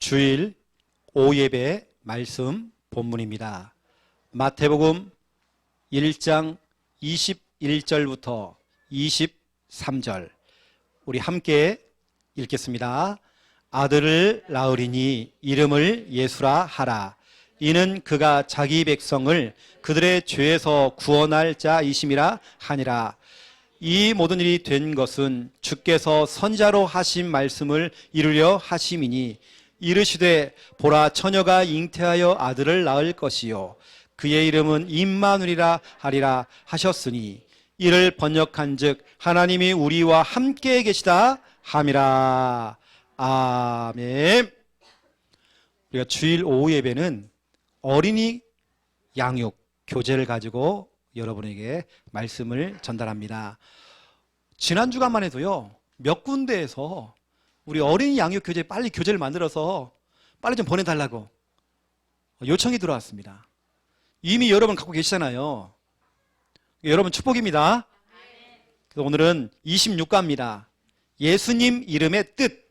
주일 오예배 말씀 본문입니다. 마태복음 1장 21절부터 23절 우리 함께 읽겠습니다. 아들을 낳으리니 이름을 예수라 하라. 이는 그가 자기 백성을 그들의 죄에서 구원할 자이심이라 하니라. 이 모든 일이 된 것은 주께서 선자로 하신 말씀을 이루려 하심이니 이르시되 보라 처녀가 잉태하여 아들을 낳을 것이요 그의 이름은 임마누리라 하리라 하셨으니 이를 번역한즉 하나님이 우리와 함께 계시다 함이라 아멘. 우리가 주일 오후 예배는 어린이 양육 교재를 가지고 여러분에게 말씀을 전달합니다. 지난 주간만 해도요, 몇 군데에서 우리 어린이 양육 교재 빨리 교재를 만들어서 빨리 좀 보내달라고 요청이 들어왔습니다. 이미 여러분 갖고 계시잖아요. 여러분 축복입니다. 오늘은 26가입니다. 예수님 이름의 뜻.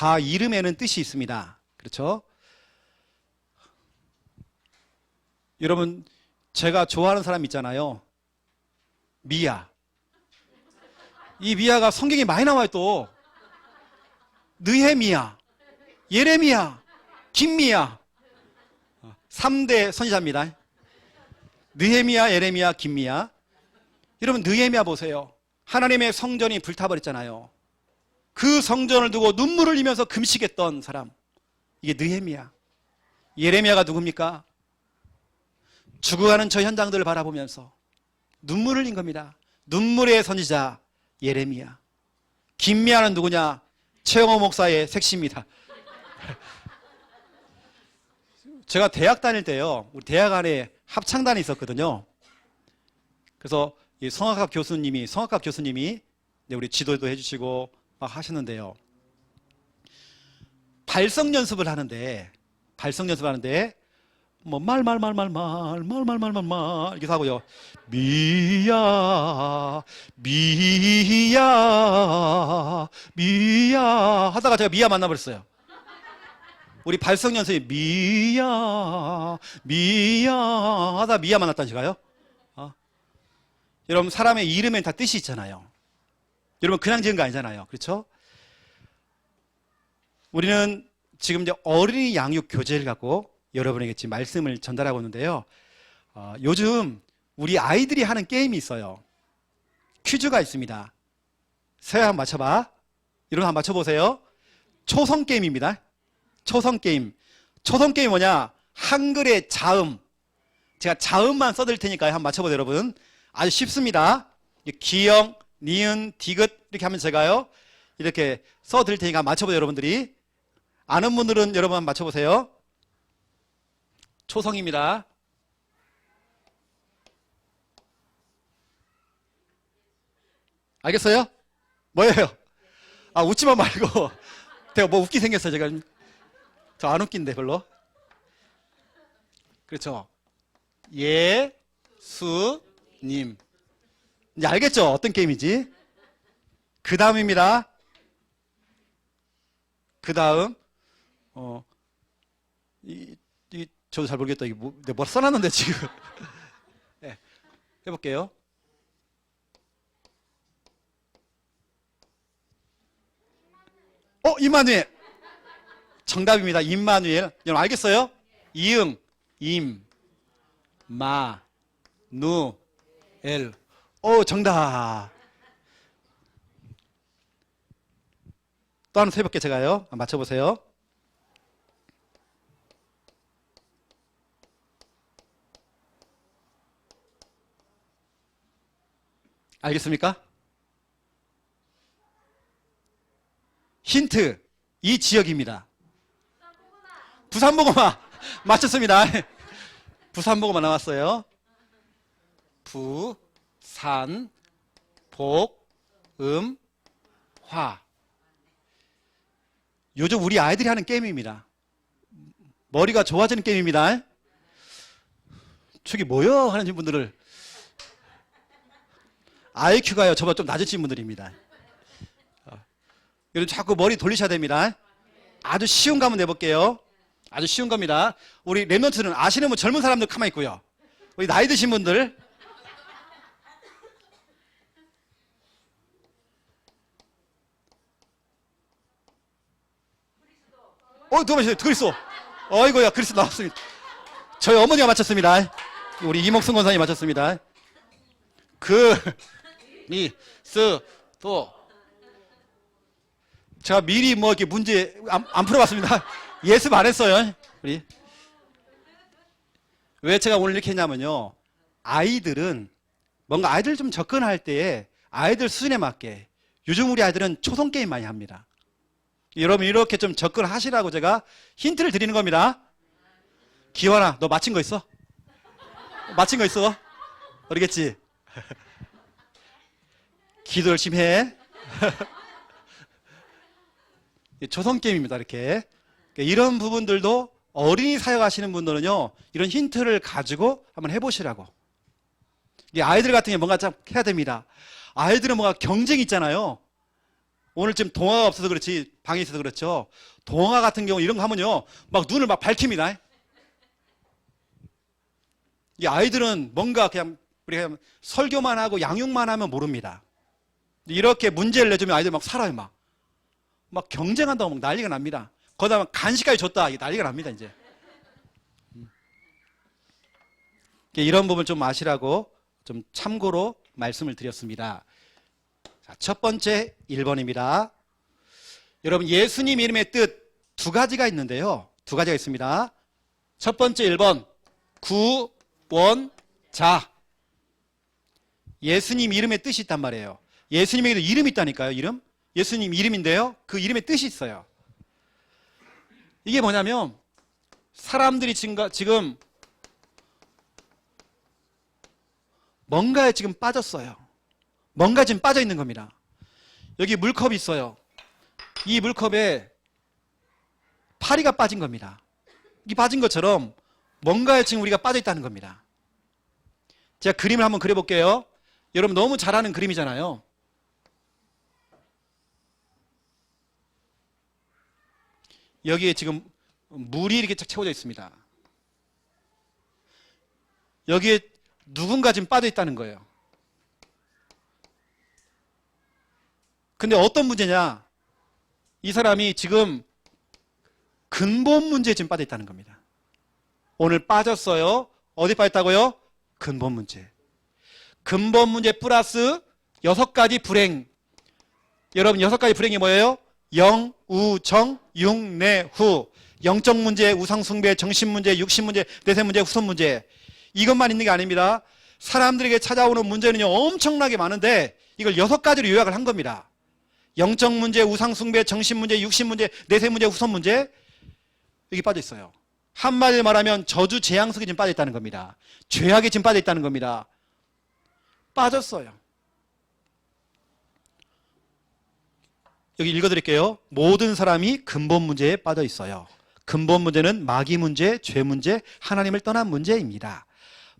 다 이름에는 뜻이 있습니다. 그렇죠? 여러분, 제가 좋아하는 사람 있잖아요. 미야. 이 미야가 성경에 많이 나와요, 또. 느헤미야, 예레미야, 김미야. 3대 선지자입니다. 느헤미야, 예레미야, 김미야. 여러분, 느헤미야 보세요. 하나님의 성전이 불타버렸잖아요. 그 성전을 두고 눈물을 흘리면서 금식했던 사람. 이게 느헤미야. 예레미야가 누굽니까? 죽어가는 저 현장들을 바라보면서 눈물을 흘린 겁니다. 눈물의 선지자 예레미야. 김미야는 누구냐? 최영호 목사의 색시입니다. 제가 대학 다닐 때요. 우리 대학 안에 합창단이 있었거든요. 그래서 이 성악학 교수님이 성악학 교수님이 네, 우리 지도도 해주시고 막 하셨는데요. 발성 연습을 하는데 발성 연습을 하는데 뭐 말 말 말 말 말 말 말 말 말말 이렇게 하고요. 미야 미야 미야 하다가 제가 미야 만나버렸어요. 우리 발성 연습이 미야 미야 하다 미야 만났다니까요. 어? 여러분 사람의 이름엔 다 뜻이 있잖아요. 여러분 그냥 지은 거 아니잖아요. 그렇죠? 우리는 지금 이제 어린이 양육 교재를 갖고 여러분에게 지금 말씀을 전달하고 있는데요. 어, 요즘 우리 아이들이 하는 게임이 있어요. 퀴즈가 있습니다. 세아 한번 맞춰봐. 거 한번 맞춰보세요. 초성 게임입니다. 초성 게임. 초성 게임 뭐냐? 한글의 자음. 제가 자음만 써드릴 테니까요. 한번 맞춰보세요, 여러분. 아주 쉽습니다. 기영, 니은, 디귿 이렇게 하면 제가요. 이렇게 써드릴 테니까 맞춰보세요, 여러분들이. 아는 분들은 여러분 맞춰보세요. 초성입니다. 알겠어요? 뭐예요? 아, 웃지만 말고. 제가 뭐 웃기 생겼어요, 제가. 저 안 웃긴데, 별로. 그렇죠. 예, 수, 님. 이제 알겠죠? 어떤 게임이지? 그 다음입니다. 그 다음, 어, 이, 이, 저도 잘 모르겠다. 이게 뭐, 내가 뭐 써놨는데, 지금. 네, 해볼게요. 어, 임마누엘. 정답입니다. 임마누엘. 여러분 알겠어요? 이응, 임, 마, 누, 엘. 오, 정답. 또 하나 해볼게 제가요. 맞춰보세요. 알겠습니까? 힌트. 이 지역입니다. 부산 보고마. 맞췄습니다. 부산 보고마 나왔어요. 부, 산, 복, 음, 화. 요즘 우리 아이들이 하는 게임입니다. 머리가 좋아지는 게임입니다. 저기 뭐요? 하는 분들을 IQ가요. 저보다 좀 낮으신 분들입니다. 어, 여러분 자꾸 머리 돌리셔야 됩니다. 아주 쉬운 거 한번 내볼게요. 아주 쉬운 겁니다. 우리 랩런트는 아시는 분 젊은 사람들 가만히 있고요. 우리 나이 드신 분들 어, 누가 맞으세요? 그리스도. 어이구야, 그리스도 나왔습니다. 저희 어머니가 맞췄습니다. 우리 이목승 권사님 맞췄습니다. 그, 리, 스, 도. 제가 미리 뭐 이렇게 문제 안, 안 풀어봤습니다. 예습 안 했어요. 우리. 왜 제가 오늘 이렇게 했냐면요. 아이들은 뭔가 아이들 좀 접근할 때에 아이들 수준에 맞게 요즘 우리 아이들은 초성 게임 많이 합니다. 여러분 이렇게 좀 접근하시라고 제가 힌트를 드리는 겁니다. 기환아, 너 맞힌 거 있어? 맞힌 거 있어? 모르겠지? 기도 열심히 해. 조성 게임입니다. 이렇게 그러니까 이런 부분들도 어린이 사역하시는 분들은요 이런 힌트를 가지고 한번 해보시라고. 이 아이들 같은 게 뭔가 좀 해야 됩니다. 아이들은 뭔가 경쟁이 있잖아요. 오늘 지금 동화가 없어서 그렇지 방에 있어서 그렇죠. 동화 같은 경우 이런 거 하면요 막 눈을 막 밝힙니다. 이 아이들은 뭔가 그냥 우리가 설교만 하고 양육만 하면 모릅니다. 이렇게 문제를 내주면 아이들 막 살아요 막. 막 경쟁한다고 막 난리가 납니다. 거기다 간식까지 줬다 이게 난리가 납니다 이제. 음. 이런 부분 좀 아시라고 좀 참고로 말씀을 드렸습니다. 자, 첫 번째 1번입니다. 여러분 예수님 이름의 뜻 두 가지가 있는데요. 두 가지가 있습니다. 첫 번째 1번 구원자. 예수님 이름의 뜻이 있단 말이에요. 예수님에게도 이름이 있다니까요. 이름. 예수님 이름인데요. 그 이름의 뜻이 있어요. 이게 뭐냐면 사람들이 지금 뭔가에 지금 빠졌어요. 뭔가 지금 빠져 있는 겁니다. 여기 물컵이 있어요. 이 물컵에 파리가 빠진 겁니다. 이 빠진 것처럼 뭔가에 지금 우리가 빠져 있다는 겁니다. 제가 그림을 한번 그려볼게요. 여러분 너무 잘하는 그림이잖아요. 여기에 지금 물이 이렇게 쫙 채워져 있습니다. 여기에 누군가 지금 빠져 있다는 거예요. 근데 어떤 문제냐? 이 사람이 지금 근본 문제에 지금 빠져 있다는 겁니다. 오늘 빠졌어요. 어디 빠졌다고요? 근본 문제. 근본 문제 플러스 여섯 가지 불행. 여러분 여섯 가지 불행이 뭐예요? 영, 우, 정, 융, 내, 후. 영적 문제, 우상 숭배, 정신 문제, 육신 문제, 내세 문제, 후손 문제. 이것만 있는 게 아닙니다. 사람들에게 찾아오는 문제는요 엄청나게 많은데 이걸 여섯 가지로 요약을 한 겁니다. 영적 문제, 우상 숭배, 정신 문제, 육신 문제, 내세 문제, 후손 문제 여기 빠져 있어요. 한마디로 말하면 저주 재앙 속에 지금 빠져 있다는 겁니다. 죄악에 지금 빠져 있다는 겁니다. 빠졌어요. 여기 읽어드릴게요. 모든 사람이 근본 문제에 빠져 있어요. 근본 문제는 마귀 문제, 죄 문제, 하나님을 떠난 문제입니다.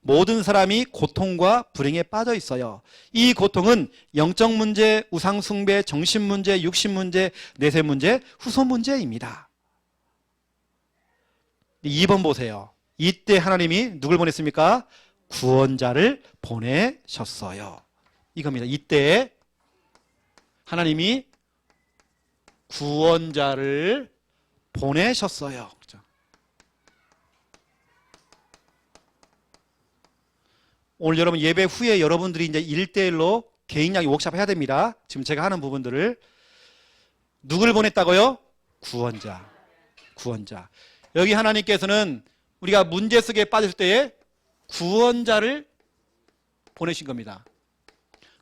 모든 사람이 고통과 불행에 빠져 있어요. 이 고통은 영적 문제, 우상 숭배, 정신 문제, 육신 문제, 내세 문제, 후손 문제입니다. 2번 보세요. 이때 하나님이 누굴 보냈습니까? 구원자를 보내셨어요. 이겁니다. 이때 하나님이 구원자를 보내셨어요. 오늘 여러분 예배 후에 여러분들이 이제 1대1로 개인 양의 워크샵 해야 됩니다. 지금 제가 하는 부분들을 누굴 보냈다고요? 구원자. 구원자. 여기 하나님께서는 우리가 문제 속에 빠졌을 때에 구원자를 보내신 겁니다.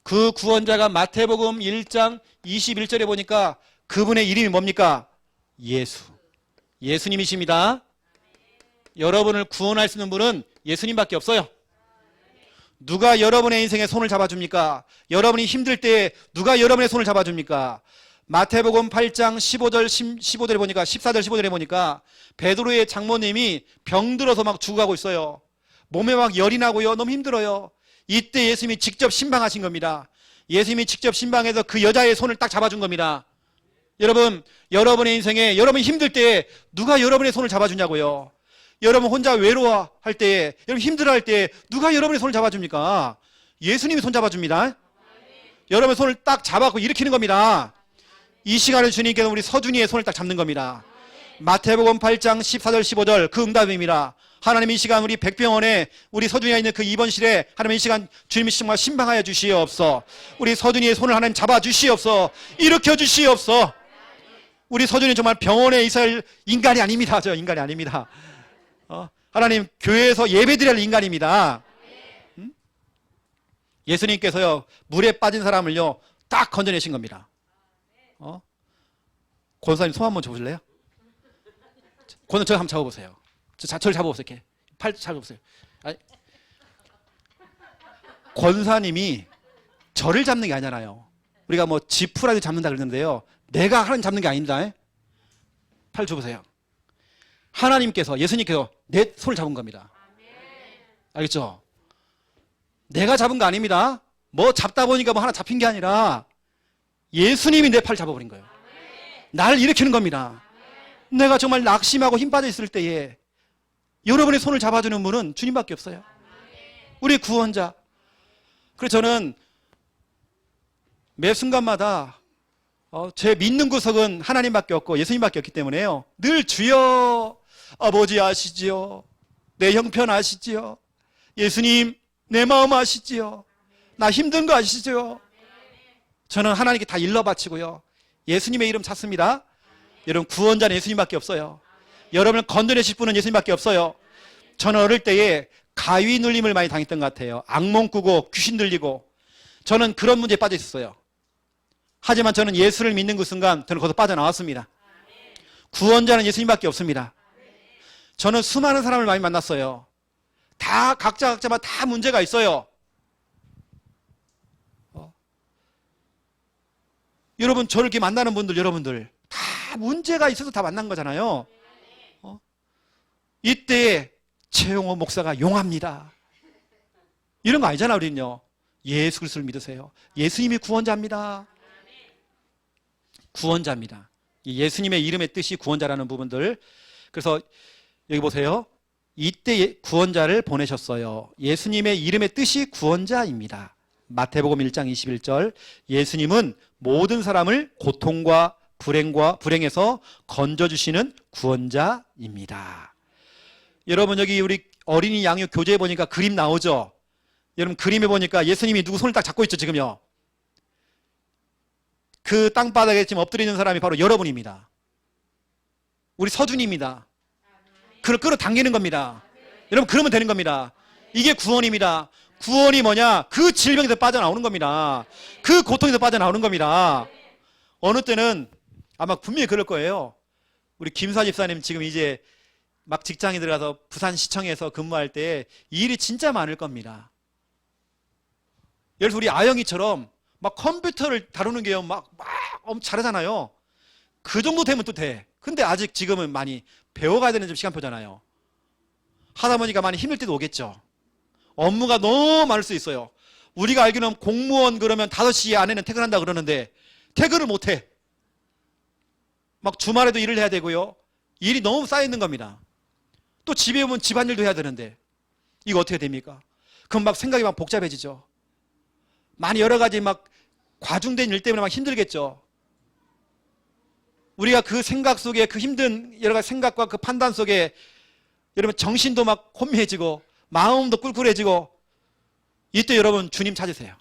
그 구원자가 마태복음 1장 21절에 보니까 그분의 이름이 뭡니까? 예수. 예수님이십니다. 여러분을 구원할 수 있는 분은 예수님밖에 없어요. 누가 여러분의 인생에 손을 잡아줍니까? 여러분이 힘들 때 누가 여러분의 손을 잡아줍니까? 마태복음 8장 15절 15절에 보니까 14절 15절에 보니까 베드로의 장모님이 병들어서 막 죽어가고 있어요. 몸에 막 열이 나고요. 너무 힘들어요. 이때 예수님이 직접 신방하신 겁니다. 예수님이 직접 신방해서 그 여자의 손을 딱 잡아준 겁니다. 여러분, 여러분의 인생에 여러분 힘들 때 누가 여러분의 손을 잡아주냐고요. 여러분 혼자 외로워할 때, 여러분 힘들어할 때 누가 여러분의 손을 잡아줍니까? 예수님이 손 잡아줍니다. 여러분 손을 딱 잡아고 일으키는 겁니다. 이 시간에 주님께서 우리 서준이의 손을 딱 잡는 겁니다. 마태복음 8장 14절 15절 그 응답입니다. 하나님 이 시간 우리 백병원에 우리 서준이가 있는 그 입원실에 하나님 이 시간 주님이 정말 신방하여 주시옵소. 우리 서준이의 손을 하나님 잡아 주시옵소. 일으켜 주시옵소. 우리 서준이 정말 병원에 있을 인간이 아닙니다. 저 인간이 아닙니다. 어? 하나님 교회에서 예배드릴 인간입니다. 음? 예수님께서요 물에 빠진 사람을요 딱 건져내신 겁니다. 어? 권사님 손 한번 줘보실래요? 권사 저 한번 잡아보세요. 저 자, 저를 잡아보세요. 이렇게 팔 잡아보세요. 아니, 권사님이 저를 잡는 게 아니잖아요. 우리가 뭐 지푸라기 잡는다 그러는데요. 내가 하나님 잡는 게 아닙니다. 팔 줘보세요. 하나님께서 예수님께서 내 손을 잡은 겁니다. 알겠죠? 내가 잡은 거 아닙니다. 뭐 잡다 보니까 뭐 하나 잡힌 게 아니라 예수님이 내 팔 잡아버린 거예요. 나를 일으키는 겁니다. 내가 정말 낙심하고 힘 빠져 있을 때에 여러분의 손을 잡아주는 분은 주님밖에 없어요. 우리 구원자. 그래서 저는 매 순간마다 어, 제 믿는 구석은 하나님밖에 없고 예수님밖에 없기 때문에요. 늘 주여 아버지 아시지요. 내 형편 아시지요. 예수님 내 마음 아시지요. 나 힘든 거 아시죠? 저는 하나님께 다 일러 바치고요. 예수님의 이름 찾습니다. 여러분 구원자는 예수님밖에 없어요. 여러분을 건드내실 분은 예수님밖에 없어요. 저는 어릴 때에 가위 눌림을 많이 당했던 것 같아요. 악몽 꾸고 귀신 들리고 저는 그런 문제에 빠져 있었어요. 하지만 저는 예수를 믿는 그 순간 저는 거기서 빠져나왔습니다. 구원자는 예수님밖에 없습니다. 저는 수많은 사람을 많이 만났어요. 다 각자 각자마다 다 문제가 있어요. 어. 여러분 저를 이렇게 만나는 분들 여러분들 다 문제가 있어서 다 만난 거잖아요. 어? 이때 최용호 목사가 용합니다. 이런 거 아니잖아 우리는요. 예수 그리스도를 믿으세요. 예수님이 구원자입니다. 구원자입니다. 이 예수님의 이름의 뜻이 구원자라는 부분들. 그래서 여기 보세요. 이때 예- 구원자를 보내셨어요. 예수님의 이름의 뜻이 구원자입니다. 마태복음 1장 21절. 예수님은 모든 사람을 고통과 불행과 불행에서 건져 주시는 구원자입니다. 여러분 여기 우리 어린이 양육 교재에 보니까 그림 나오죠? 여러분 그림에 보니까 예수님이 누구 손을 딱 잡고 있죠, 지금요. 그 땅바닥에 지금 엎드리는 사람이 바로 여러분입니다. 우리 서준입니다. 그걸 끌어당기는 겁니다. 여러분 그러면 되는 겁니다. 이게 구원입니다. 구원이 뭐냐? 그 질병에서 빠져나오는 겁니다. 그 고통에서 빠져나오는 겁니다. 어느 때는 아마 분명히 그럴 거예요. 우리 김사 집사님 지금 이제 막 직장에 들어가서 부산시청에서 근무할 때 일이 진짜 많을 겁니다. 예를 들어 우리 아영이처럼 막 컴퓨터를 다루는 게요 막, 막 엄청 잘하잖아요. 그 정도 되면 또 돼. 근데 아직 지금은 많이 배워가야 되는 좀 시간표잖아요. 하다 보니까 많이 힘들 때도 오겠죠. 업무가 너무 많을 수 있어요. 우리가 알기로는 공무원 그러면 5시 안에는 퇴근한다 그러는데 퇴근을 못 해. 막 주말에도 일을 해야 되고요. 일이 너무 쌓여 있는 겁니다. 또 집에 오면 집안일도 해야 되는데 이거 어떻게 됩니까? 그럼 막 생각이 막 복잡해지죠. 많이 여러 가지 막 과중된 일 때문에 막 힘들겠죠. 우리가 그 생각 속에 그 힘든 여러 가지 생각과 그 판단 속에 여러분 정신도 막 혼미해지고 마음도 꿀꿀해지고 이때 여러분 주님 찾으세요.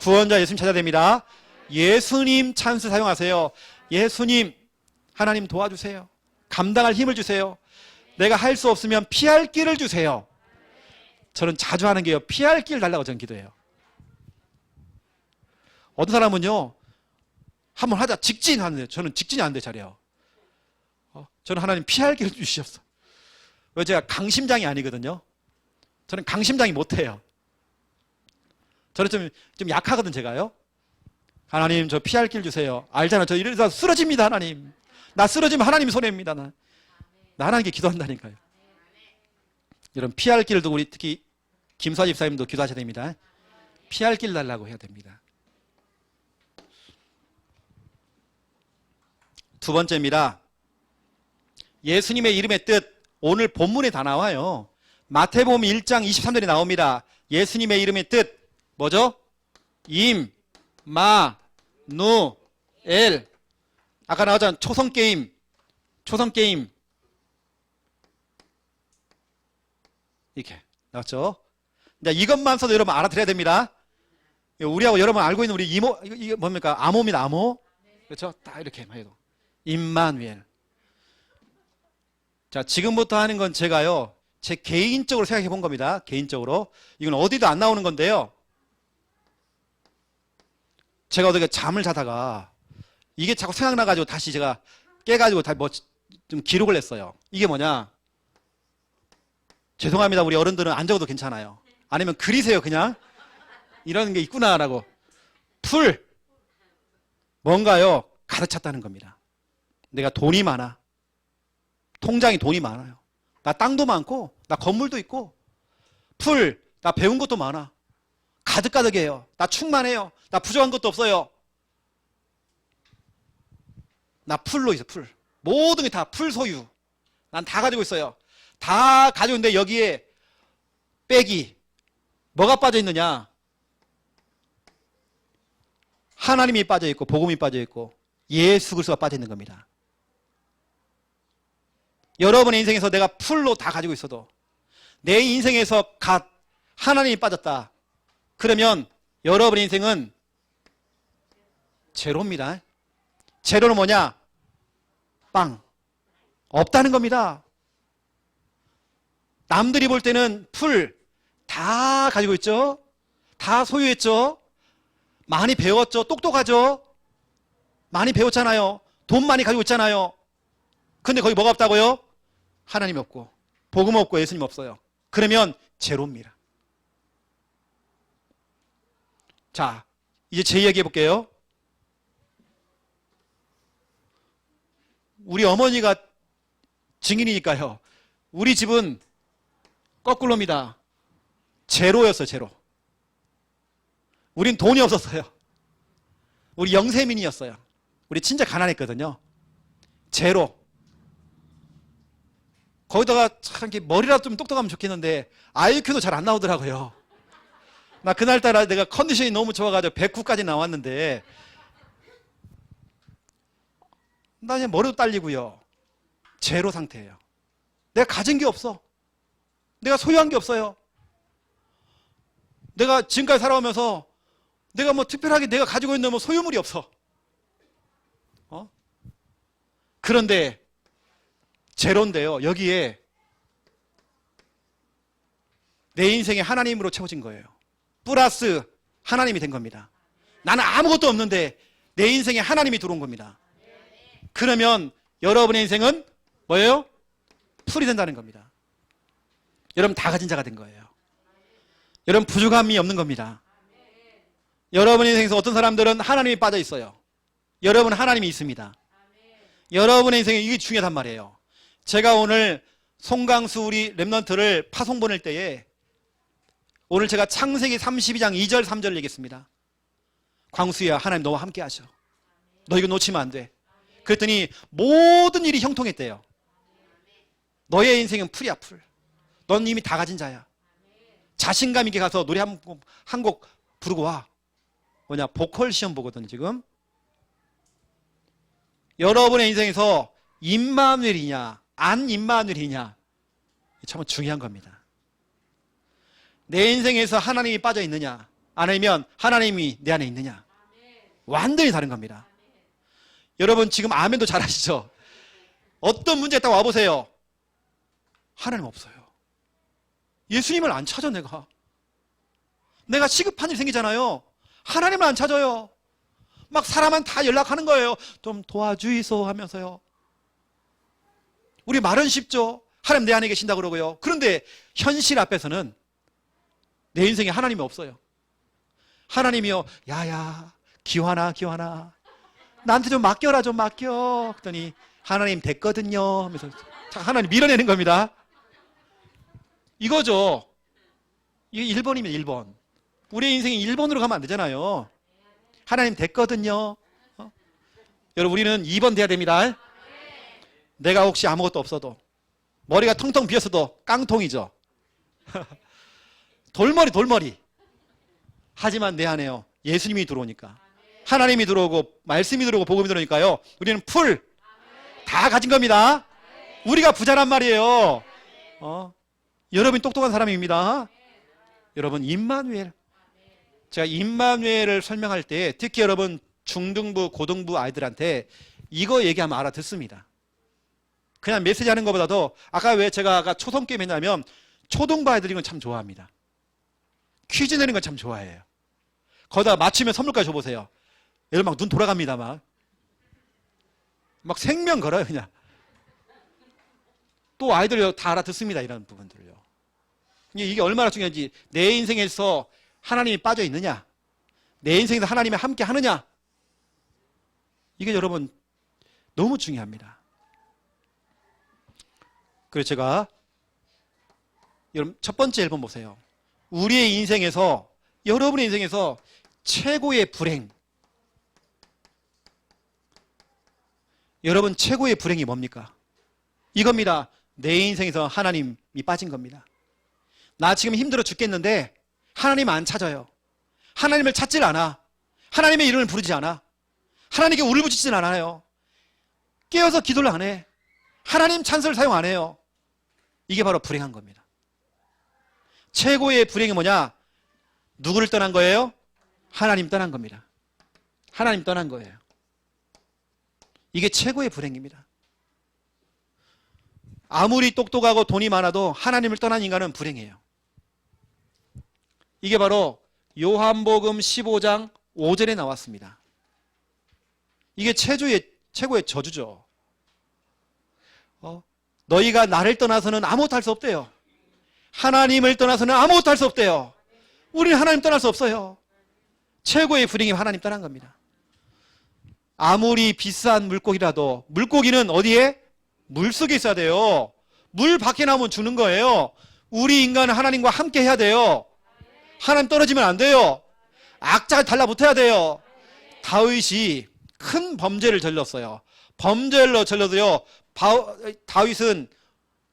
구원자 예수님 찾아야 됩니다. 예수님 찬스 사용하세요. 예수님 하나님 도와주세요. 감당할 힘을 주세요. 내가 할 수 없으면 피할 길을 주세요. 저는 자주 하는 게요. 피할 길 달라고 저는 기도해요. 어떤 사람은요. 한번 하자 직진 하는데 저는 직진이 안 돼 잘해요. 어, 저는 하나님 피할 길을 주시옵소서. 왜 제가 강심장이 아니거든요. 저는 강심장이 못해요. 저는 좀, 좀 약하거든 제가요. 하나님 저 피할 길 주세요. 알잖아. 저 이러다 쓰러집니다, 하나님. 나 쓰러지면 하나님 손해입니다. 나, 나 하나님께 기도한다니까요. 여러분 피할 두고 우리 특히 김수아 집사님도 기도하셔야 됩니다. 피할 길 달라고 해야 됩니다. 두 번째입니다. 예수님의 이름의 뜻 오늘 본문에 다 나와요. 마태복음 1장 23절에 나옵니다. 예수님의 이름의 뜻 뭐죠? 임, 마, 누, 엘. 아까 나왔잖아. 초성 게임. 초성 게임. 이렇게 나왔죠? 이제 이것만 써도 여러분 알아들어야 됩니다. 우리하고 여러분 알고 있는 우리 이모 이거 뭡니까? 암호입니다. 암호. 그렇죠? 딱 이렇게만 해도 임마누엘. 자, 지금부터 하는 건 제가요. 제 개인적으로 생각해 본 겁니다. 개인적으로. 이건 어디도 안 나오는 건데요. 제가 어떻게 잠을 자다가 이게 자꾸 생각나 가지고 다시 제가 깨 가지고 다 뭐 좀 기록을 했어요. 이게 뭐냐? 죄송합니다. 우리 어른들은 안 적어도 괜찮아요. 아니면 그리세요, 그냥. 이런 게 있구나라고. 풀. 뭔가요? 가득 찼다는 겁니다. 내가 돈이 많아. 통장에 돈이 많아요. 나 땅도 많고, 나 건물도 있고, 풀, 나 배운 것도 많아. 가득가득해요. 나 충만해요. 나 부족한 것도 없어요. 나 풀로 있어, 풀. 모든 게 다 풀 소유. 난 다 가지고 있어요. 다 가지고 있는데 여기에 빼기. 뭐가 빠져 있느냐? 하나님이 빠져 있고, 복음이 빠져 있고, 예수 그리스도가 빠져 있는 겁니다. 여러분의 인생에서 내가 풀로 다 가지고 있어도 내 인생에서 갓 하나님이 빠졌다. 그러면 여러분의 인생은 제로입니다. 제로는 뭐냐? 빵. 없다는 겁니다. 남들이 볼 때는 풀 다 가지고 있죠? 다 소유했죠? 많이 배웠죠? 똑똑하죠? 많이 배웠잖아요. 돈 많이 가지고 있잖아요. 근데 거기 뭐가 없다고요? 하나님 없고, 복음 없고, 예수님 없어요. 그러면 제로입니다. 자, 이제 제 이야기 해볼게요. 우리 어머니가 증인이니까요. 우리 집은 거꾸로입니다. 제로였어요, 제로. 우린 돈이 없었어요. 우리 영세민이었어요. 우리 진짜 가난했거든요. 제로. 거기다가 참 머리라도 좀 똑똑하면 좋겠는데 IQ도 잘 안 나오더라고요. 나 그날따라 내가 컨디션이 너무 좋아가지고 109까지 나왔는데 나 그냥 머리도 딸리고요. 제로 상태예요. 내가 가진 게 없어. 내가 소유한 게 없어요. 내가 지금까지 살아오면서 내가 뭐 특별하게 내가 가지고 있는 뭐 소유물이 없어. 어? 그런데 제로인데요. 여기에 내 인생에 하나님으로 채워진 거예요. 플러스 하나님이 된 겁니다. 나는 아무것도 없는데 내 인생에 하나님이 들어온 겁니다. 그러면 여러분의 인생은 뭐예요? 풀이 된다는 겁니다. 여러분 다 가진 자가 된 거예요. 여러분 부족함이 없는 겁니다. 여러분의 인생에서 어떤 사람들은 하나님이 빠져 있어요. 여러분 하나님이 있습니다. 여러분의 인생에 이게 중요하단 말이에요. 제가 오늘 송강수 우리 랩런트를 파송 보낼 때에 오늘 제가 창세기 32장 2절 3절 얘기했습니다. 광수야 하나님 너와 함께 하셔. 너 이거 놓치면 안 돼. 그랬더니 모든 일이 형통했대요. 너의 인생은 풀이야 풀. 넌 이미 다 가진 자야. 자신감 있게 가서 노래 한곡 한 곡 부르고 와. 뭐냐 보컬 시험 보거든 지금. 여러분의 인생에서 임마누엘이냐 안 임마누엘이냐 참 중요한 겁니다. 내 인생에서 하나님이 빠져 있느냐 아니면 하나님이 내 안에 있느냐 완전히 다른 겁니다. 여러분 지금 아멘도 잘하시죠? 어떤 문제 딱 와보세요. 하나님 없어요. 예수님을 안 찾아 내가. 내가 시급한 일 생기잖아요. 하나님을 안 찾아요. 막 사람은 다 연락하는 거예요. 좀 도와주이소 하면서요. 우리 말은 쉽죠. 하나님 내 안에 계신다 그러고요. 그런데 현실 앞에서는 내 인생에 하나님이 없어요. 하나님이요. 야야 기환아, 기환아. 나한테 좀 맡겨라, 좀 맡겨. 그랬더니 하나님 됐거든요. 하면서 자, 하나님 밀어내는 겁니다. 이거죠. 이게 1번이면 1번. 우리의 인생이 1번으로 가면 안 되잖아요. 하나님 됐거든요. 어? 여러분, 우리는 2번 돼야 됩니다. 내가 혹시 아무것도 없어도, 머리가 텅텅 비었어도 깡통이죠. 돌머리, 돌머리. 하지만 내 안에요. 예수님이 들어오니까. 하나님이 들어오고, 말씀이 들어오고, 복음이 들어오니까요. 우리는 풀. 다 가진 겁니다. 우리가 부자란 말이에요. 어? 여러분 똑똑한 사람입니다. 여러분, 임마누엘. 제가 임마누엘을 설명할 때 특히 여러분 중등부, 고등부 아이들한테 이거 얘기하면 알아듣습니다. 그냥 메시지 하는 것보다도 아까 왜 제가 아까 초성 게임 했냐면 초등부 아이들이 이건 참 좋아합니다. 퀴즈 내는 건 참 좋아해요. 거기다 맞추면 선물까지 줘보세요. 여러분 막눈 돌아갑니다, 막. 막 생명 걸어요, 그냥. 또 아이들 다 알아듣습니다, 이런 부분들을요. 이게 얼마나 중요한지 내 인생에서 하나님이 빠져 있느냐? 내 인생에서 하나님이 함께 하느냐? 이게 여러분 너무 중요합니다. 그래서 제가 여러분 첫 번째 앨범 보세요. 우리의 인생에서 여러분의 인생에서 최고의 불행 여러분 최고의 불행이 뭡니까? 이겁니다. 내 인생에서 하나님이 빠진 겁니다. 나 지금 힘들어 죽겠는데 하나님 안 찾아요. 하나님을 찾질 않아. 하나님의 이름을 부르지 않아. 하나님께 울부짖진 않아요. 깨어서 기도를 안 해. 하나님 찬스를 사용 안 해요. 이게 바로 불행한 겁니다. 최고의 불행이 뭐냐? 누구를 떠난 거예요? 하나님 떠난 겁니다. 하나님 떠난 거예요. 이게 최고의 불행입니다. 아무리 똑똑하고 돈이 많아도 하나님을 떠난 인간은 불행해요. 이게 바로 요한복음 15장 5절에 나왔습니다. 이게 최고의, 최고의 저주죠. 어? 너희가 나를 떠나서는 아무것도 할 수 없대요. 하나님을 떠나서는 아무것도 할 수 없대요. 우리는 하나님 떠날 수 없어요. 최고의 불행이 하나님 떠난 겁니다. 아무리 비싼 물고기라도 물고기는 어디에? 물 속에 있어야 돼요. 물 밖에 나오면 주는 거예요. 우리 인간은 하나님과 함께 해야 돼요. 하나님 떨어지면 안 돼요. 악자가 달라붙어야 돼요. 다윗이 큰 범죄를 저질렀어요. 범죄를 저질러도요. 바- 다윗은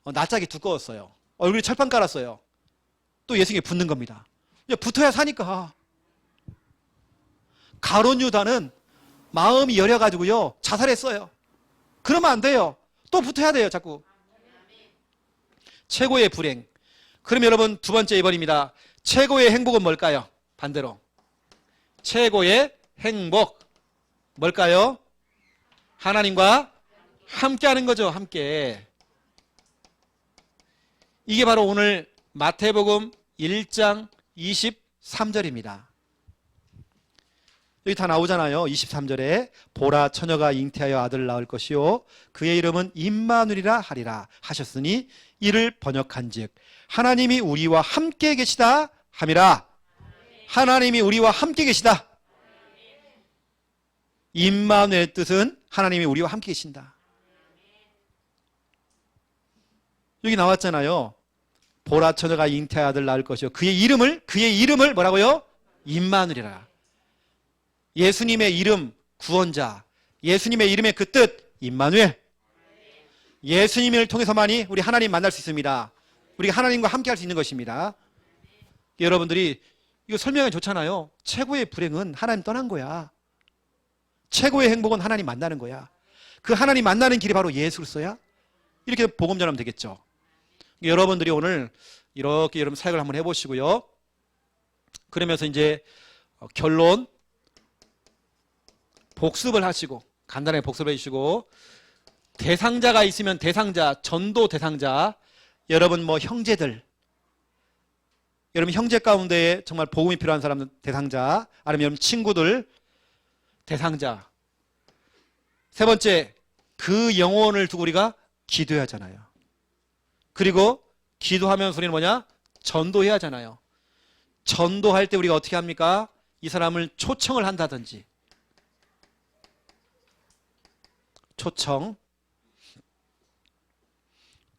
어, 낯짝이 두꺼웠어요. 얼굴에 철판 깔았어요. 또 예수님께 붙는 겁니다. 붙어야 사니까. 가론 유다는 마음이 여려가지고요. 자살했어요. 그러면 안 돼요. 또 붙어야 돼요. 자꾸. 최고의 불행. 그럼 여러분 두 번째 2번입니다. 최고의 행복은 뭘까요? 반대로. 최고의 행복. 뭘까요? 하나님과 함께 하는 거죠. 함께. 이게 바로 오늘 마태복음 1장 23절입니다. 여기 다 나오잖아요. 23절에 보라 처녀가 잉태하여 아들을 낳을 것이요 그의 이름은 임마누리라 하리라 하셨으니 이를 번역한즉 하나님이 우리와 함께 계시다 함이라. 하나님이 우리와 함께 계시다. 임마누의 뜻은 하나님이 우리와 함께 계신다. 여기 나왔잖아요. 보라 처녀가 잉태 아들 낳을 것이요 그의 이름을 그의 이름을 뭐라고요? 임마누리라. 예수님의 이름 구원자. 예수님의 이름의 그 뜻 임마누엘. 예수님을 통해서만이 우리 하나님 만날 수 있습니다. 우리가 하나님과 함께 할 수 있는 것입니다. 여러분들이 이거 설명이 좋잖아요. 최고의 불행은 하나님 떠난 거야. 최고의 행복은 하나님 만나는 거야. 그 하나님 만나는 길이 바로 예수 그리스도야. 이렇게 복음 전하면 되겠죠. 여러분들이 오늘 이렇게 여러분 사역을 한번 해보시고요. 그러면서 이제 어, 결론 복습을 하시고 간단하게 복습을 해주시고 대상자가 있으면 대상자, 전도 대상자, 여러분 뭐 형제들, 여러분 형제 가운데에 정말 복음이 필요한 사람들 대상자, 아니면 여러분 친구들 대상자. 세 번째, 그 영혼을 두고 우리가 기도해야 하잖아요. 그리고 기도하면 우리는 뭐냐? 전도해야 하잖아요. 전도할 때 우리가 어떻게 합니까? 이 사람을 초청을 한다든지. 초청.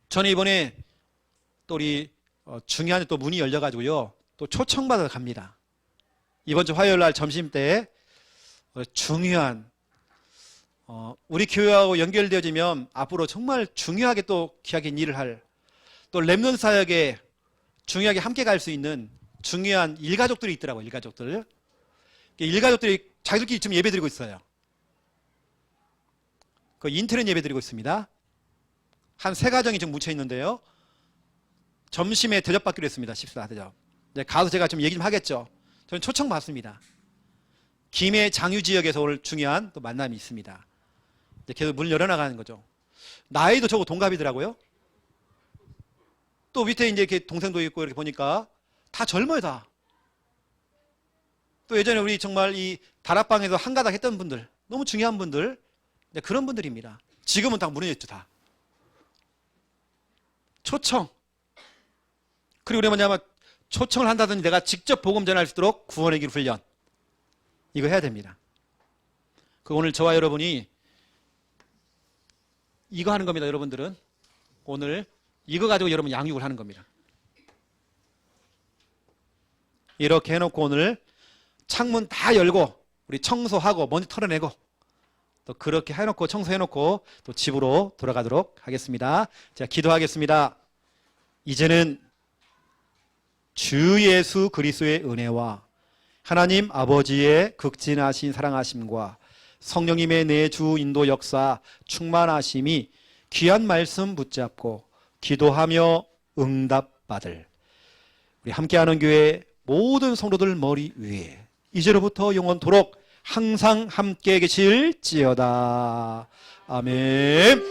저는 이번에 또 우리 어, 중요한 또 문이 열려가지고요. 또 초청받아 갑니다. 이번 주 화요일 날 점심 때 어, 중요한 어, 우리 교회하고 연결되어지면 앞으로 정말 중요하게 또 귀하게 일을 할 또 랩넌 사역에 중요하게 함께 갈 수 있는 중요한 일가족들이 있더라고요. 일가족들. 일가족들이 자기들끼리 지금 예배 드리고 있어요. 그 인터넷 예배 드리고 있습니다. 한 세 가정이 지금 묻혀 있는데요. 점심에 대접받기로 했습니다. 십사 대접. 네, 가서 제가 좀 얘기 좀 하겠죠. 저는 초청 받습니다. 김해 장유 지역에서 오늘 중요한 또 만남이 있습니다. 계속 문 열어나가는 거죠. 나이도 저거 동갑이더라고요. 또 밑에 이제 이렇게 동생도 있고 이렇게 보니까 다 젊어요, 다. 또 예전에 우리 정말 이 다락방에서 한가닥 했던 분들, 너무 중요한 분들, 네, 그런 분들입니다. 지금은 다 무너졌죠, 다. 초청. 그리고 우리 뭐냐면 초청을 한다든지 내가 직접 복음 전할 수 있도록 구원의 길 훈련. 이거 해야 됩니다. 그 오늘 저와 여러분이 이거 하는 겁니다, 여러분들은. 오늘 이거 가지고 여러분 양육을 하는 겁니다. 이렇게 해놓고 오늘 창문 다 열고 우리 청소하고 먼지 털어내고 또 그렇게 해놓고 청소해놓고 또 집으로 돌아가도록 하겠습니다. 자, 기도하겠습니다. 이제는 주 예수 그리스도의 은혜와 하나님 아버지의 극진하신 사랑하심과 성령님의 내 주 인도 역사 충만하심이 귀한 말씀 붙잡고 기도하며 응답받을 우리 함께하는 교회 모든 성도들 머리 위에 이제로부터 영원토록 항상 함께 계실지어다. 아멘.